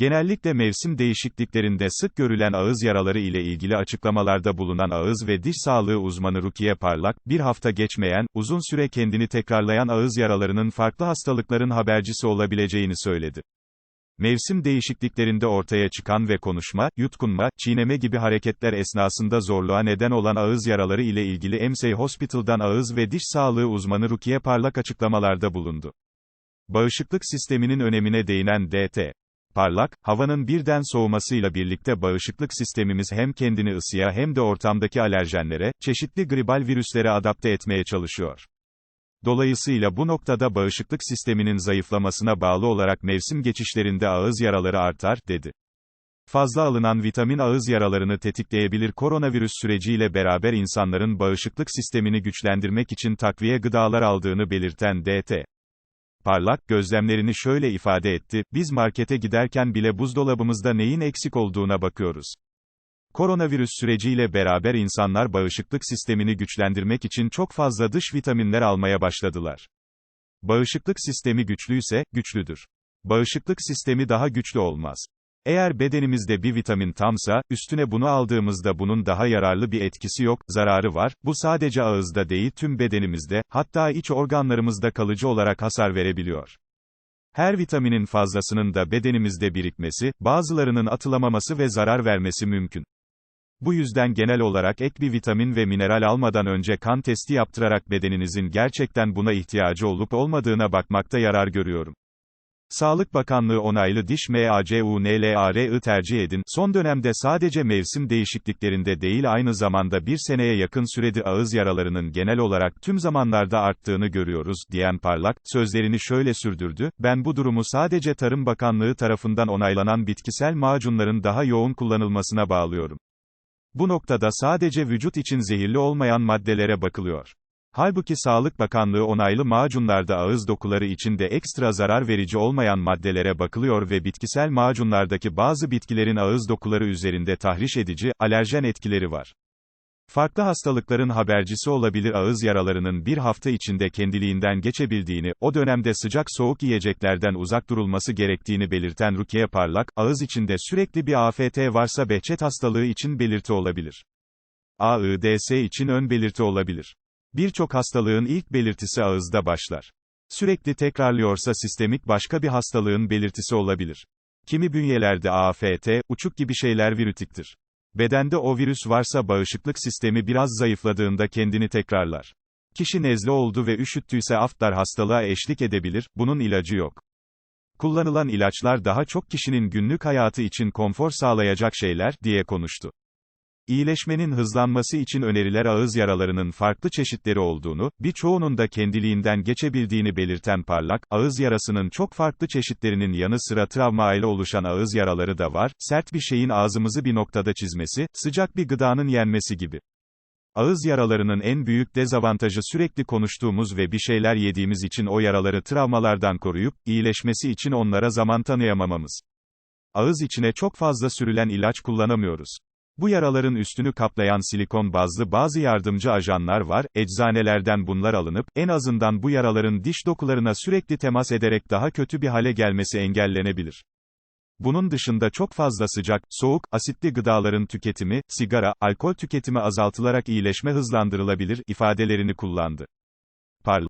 Genellikle mevsim değişikliklerinde sık görülen ağız yaraları ile ilgili açıklamalarda bulunan ağız ve diş sağlığı uzmanı Rukiye Parlak, bir hafta geçmeyen, uzun süre kendini tekrarlayan ağız yaralarının farklı hastalıkların habercisi olabileceğini söyledi. Mevsim değişikliklerinde ortaya çıkan ve konuşma, yutkunma, çiğneme gibi hareketler esnasında zorluğa neden olan ağız yaraları ile ilgili Emsey Hospital'dan ağız ve diş sağlığı uzmanı Rukiye Parlak açıklamalarda bulundu. Bağışıklık sisteminin önemine değinen DT. Parlak, havanın birden soğumasıyla birlikte bağışıklık sistemimiz hem kendini ısıya hem de ortamdaki alerjenlere, çeşitli gribal virüslere adapte etmeye çalışıyor. Dolayısıyla bu noktada bağışıklık sisteminin zayıflamasına bağlı olarak mevsim geçişlerinde ağız yaraları artar, dedi. Fazla alınan vitamin ağız yaralarını tetikleyebilir koronavirüs süreciyle beraber insanların bağışıklık sistemini güçlendirmek için takviye gıdalar aldığını belirten DT. Parlak, gözlemlerini şöyle ifade etti, biz markete giderken bile buzdolabımızda neyin eksik olduğuna bakıyoruz. Koronavirüs süreciyle beraber insanlar bağışıklık sistemini güçlendirmek için çok fazla dış vitaminler almaya başladılar. Bağışıklık sistemi güçlüyse, güçlüdür. Bağışıklık sistemi daha güçlü olmaz. Eğer bedenimizde bir vitamin tamsa, üstüne bunu aldığımızda bunun daha yararlı bir etkisi yok, zararı var, bu sadece ağızda değil tüm bedenimizde, hatta iç organlarımızda kalıcı olarak hasar verebiliyor. Her vitaminin fazlasının da bedenimizde birikmesi, bazılarının atılamaması ve zarar vermesi mümkün. Bu yüzden genel olarak ek bir vitamin ve mineral almadan önce kan testi yaptırarak bedeninizin gerçekten buna ihtiyacı olup olmadığına bakmakta yarar görüyorum. Sağlık Bakanlığı onaylı diş MACUNLAR'ı tercih edin. Son dönemde sadece mevsim değişikliklerinde değil aynı zamanda bir seneye yakın süredir ağız yaralarının genel olarak tüm zamanlarda arttığını görüyoruz, diyen Parlak, sözlerini şöyle sürdürdü, ben bu durumu sadece Tarım Bakanlığı tarafından onaylanan bitkisel macunların daha yoğun kullanılmasına bağlıyorum. Bu noktada sadece vücut için zehirli olmayan maddelere bakılıyor. Halbuki Sağlık Bakanlığı onaylı macunlarda ağız dokuları için de ekstra zarar verici olmayan maddelere bakılıyor ve bitkisel macunlardaki bazı bitkilerin ağız dokuları üzerinde tahriş edici, alerjen etkileri var. Farklı hastalıkların habercisi olabilir ağız yaralarının bir hafta içinde kendiliğinden geçebildiğini, o dönemde sıcak soğuk yiyeceklerden uzak durulması gerektiğini belirten Rukiye Parlak, ağız içinde sürekli bir AFT varsa behçet hastalığı için belirti olabilir. AIDS için ön belirti olabilir. Birçok hastalığın ilk belirtisi ağızda başlar. Sürekli tekrarlıyorsa sistemik başka bir hastalığın belirtisi olabilir. Kimi bünyelerde AFT, uçuk gibi şeyler virütiktir. Bedende o virüs varsa bağışıklık sistemi biraz zayıfladığında kendini tekrarlar. Kişi nezle oldu ve üşüttüyse aftar hastalığa eşlik edebilir, bunun ilacı yok. Kullanılan ilaçlar daha çok kişinin günlük hayatı için konfor sağlayacak şeyler, diye konuştu. İyileşmenin hızlanması için öneriler ağız yaralarının farklı çeşitleri olduğunu, birçoğunun da kendiliğinden geçebildiğini belirten Parlak, ağız yarasının çok farklı çeşitlerinin yanı sıra travma ile oluşan ağız yaraları da var, sert bir şeyin ağzımızı bir noktada çizmesi, sıcak bir gıdanın yenmesi gibi. Ağız yaralarının en büyük dezavantajı sürekli konuştuğumuz ve bir şeyler yediğimiz için o yaraları travmalardan koruyup, iyileşmesi için onlara zaman tanıyamamamız. Ağız içine çok fazla sürülen ilaç kullanamıyoruz. Bu yaraların üstünü kaplayan silikon bazlı bazı yardımcı ajanlar var, eczanelerden bunlar alınıp, en azından bu yaraların diş dokularına sürekli temas ederek daha kötü bir hale gelmesi engellenebilir. Bunun dışında çok fazla sıcak, soğuk, asitli gıdaların tüketimi, sigara, alkol tüketimi azaltılarak iyileşme hızlandırılabilir, ifadelerini kullandı. Parla